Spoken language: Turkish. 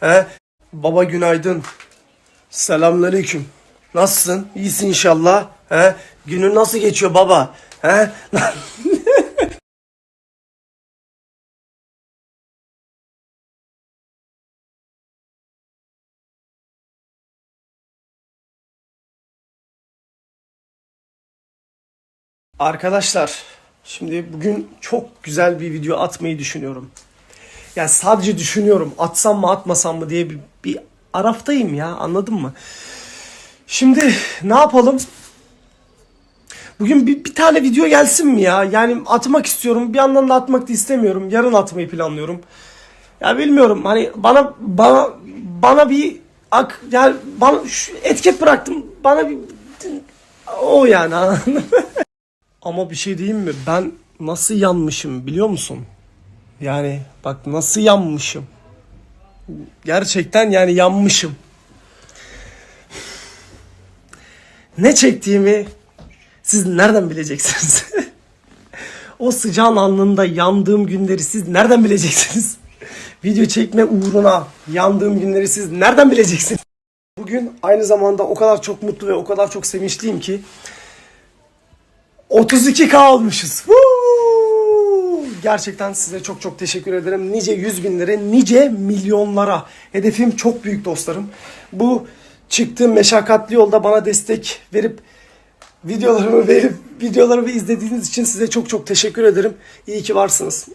He? Baba günaydın. Selamünaleyküm. Nasılsın? İyisin inşallah. He? Günün nasıl geçiyor baba? He? Arkadaşlar, şimdi bugün çok güzel bir video atmayı düşünüyorum. Yani sadece düşünüyorum atsam mı atmasam mı diye bir, bir araftayım ya anladın mı? Şimdi ne yapalım? Bugün bir, bir tane video gelsin mi ya? Yani atmak istiyorum. Bir yandan da atmak da istemiyorum. Yarın atmayı planlıyorum. Ya bilmiyorum hani bana bana bana bir ak yani bana şu etiket bıraktım. Bana bir o yani? Ama bir şey diyeyim mi? Ben nasıl yanmışım biliyor musun? Yani bak nasıl yanmışım. Gerçekten yani yanmışım. Ne çektiğimi siz nereden bileceksiniz? o sıcağın alnında yandığım günleri siz nereden bileceksiniz? Video çekme uğruna yandığım günleri siz nereden bileceksiniz? Bugün aynı zamanda o kadar çok mutlu ve o kadar çok sevinçliyim ki 32k almışız. Woo! Gerçekten size çok çok teşekkür ederim. Nice yüz binlere, nice milyonlara. Hedefim çok büyük dostlarım. Bu çıktığım meşakkatli yolda bana destek verip videolarımı verip videolarımı izlediğiniz için size çok çok teşekkür ederim. İyi ki varsınız.